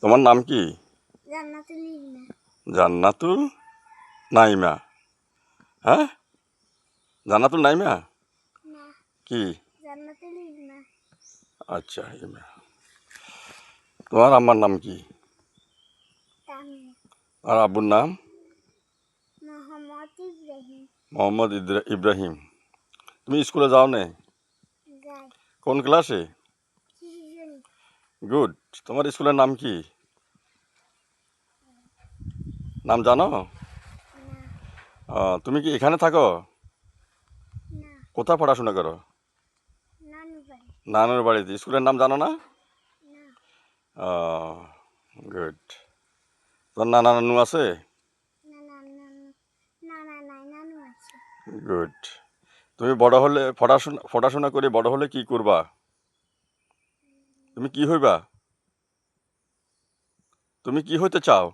তোমার নাম কি জান্নাতুল ইলমা জান্নাতুল নাইমা হ্যাঁ জান্নাতুল নাইমা না কি জান্নাতুল ইলমা আচ্ছা ইমা তোমার আম্মার নাম কি তামিম আর আব্বুর নাম মোহাম্মদ ইব্রাহিম মোহাম্মদ ইদ্রা- ইব্রাহিম তুমি স্কুলে যাও নে যাই কোন ক্লাসে শিশুজনী গুড তোমার স্কুলের নাম কি? নাম জানো? তুমি কি এখানে থাকো? কোথায় পড়াশোনা করো? নানু নানুর বাড়িতে স্কুলের নাম জানো না? গুড তোর নানা নানু আছে? গুড তুমি বড় হলে পড়াশোনা পড়াশোনা করে বড় হলে কি করবা? তুমি কি হইবা? তুমি কি হইতে চাও?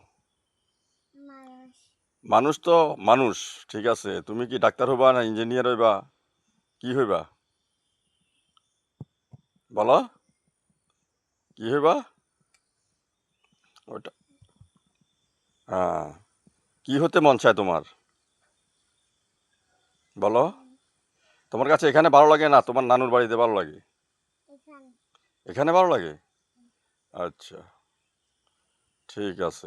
মানুষ। তো মানুষ ঠিক আছে। তুমি কি ডাক্তার হইবা না ইঞ্জিনিয়ার হইবা? কি হইবা? বলো। কি হইবা? ওটা হ্যাঁ। কি হতে মন চায় তোমার? বলো। তোমার কাছে এখানে ভালো লাগে না? তোমার নানুর বাড়িতে ভালো লাগে? এখানে ভালো লাগে? আচ্ছা ঠিক আছে।